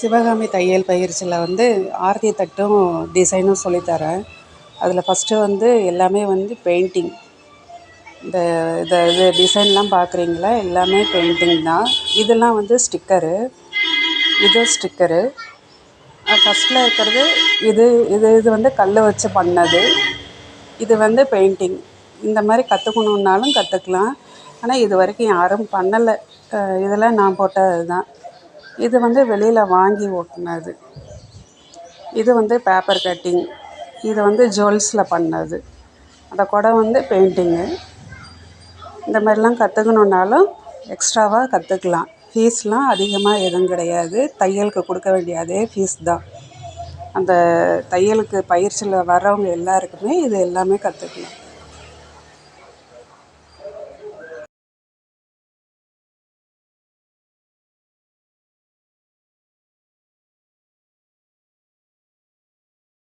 சிவகாமி தையல் பயிற்சியில் வந்து ஆர்த்தி தட்டும் டிசைனும் சொல்லித்தரேன். அதில் ஃபஸ்ட்டு வந்து எல்லாமே வந்து பெயிண்டிங் இந்த இதை இது டிசைன்லாம் பார்க்குறீங்களா எல்லாமே பெயிண்டிங் தான். இதெல்லாம் வந்து ஸ்டிக்கரு இது ஸ்டிக்கரு ஃபஸ்ட்டில் இருக்கிறது இது இது இது வந்து கல் வச்சு பண்ணது. இது வந்து பெயிண்டிங் இந்த மாதிரி கற்றுக்கணுன்னாலும் கற்றுக்கலாம் ஆனால் இது வரைக்கும் யாரும் பண்ணலை. இதெல்லாம் நான் போட்டது தான் இது வந்து வெளியில் வாங்கி ஒட்டினது இது வந்து பேப்பர் கட்டிங் இது வந்து ஜுவல்ஸில் பண்ணது. அந்த குடம் வந்து பெயிண்டிங்கு இந்த மாதிரிலாம் கற்றுக்கணுன்னாலும் எக்ஸ்ட்ராவாக கற்றுக்கலாம் ஃபீஸ்லாம் அதிகமாக எதுவும் கிடையாது. தையலுக்கு கொடுக்க வேண்டிய அதே ஃபீஸ் தான். அந்த தையலுக்கு பயிற்சியில் வர்றவங்க எல்லாருக்குமே இது எல்லாமே கற்றுக்கலாம்